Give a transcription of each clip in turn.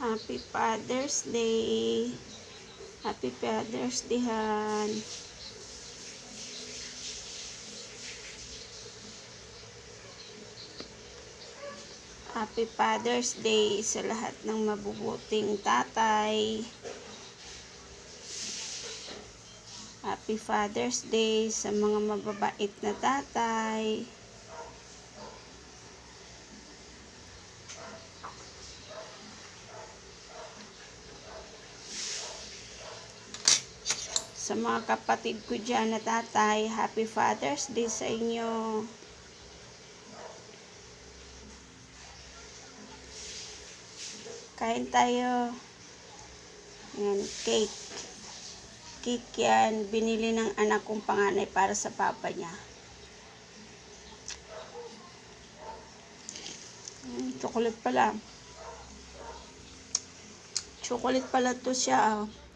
Happy Father's Day. Happy Father's Day, Han. Happy Father's Day sa lahat ng mabubuting tatay. Happy Father's Day sa mga mababait na tatay. Sa mga kapatid ko dyan na tatay, Happy Father's Day sa inyo. Kain tayo. Yan, cake. Cake yan. Binili ng anak kong panganay para sa papa niya. Mm, chocolate pala. Chocolate pala to siya. Oh.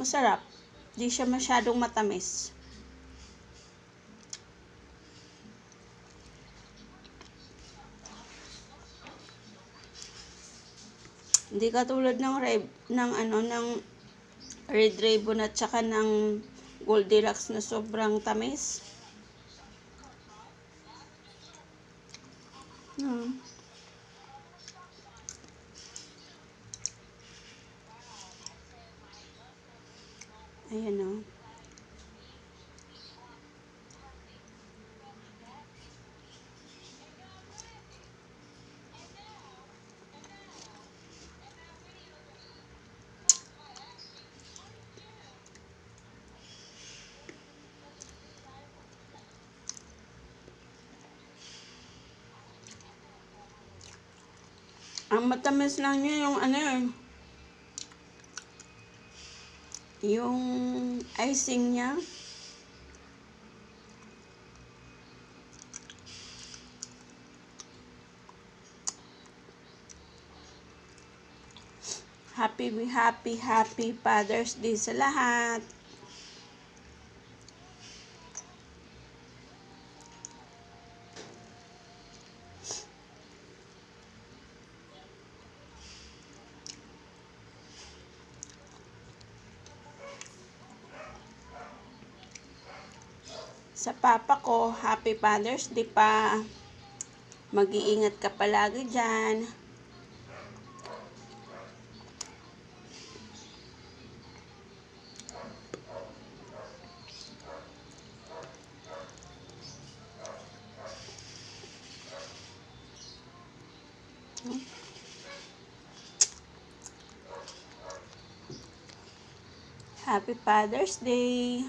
Masarap. Di siya masyadong matamis. Hindi katulad ng red, ng ano ng red ribbon at saka ng Goldilocks na sobrang tamis. Hmm. Ayan o. Ang matamis lang niya yung ano eh. Yung icing niya. Happy, happy, happy Father's Day sa lahat. Sa papa ko, Happy Father's Day pa. Mag-iingat ka palagi dyan. Happy Father's Day.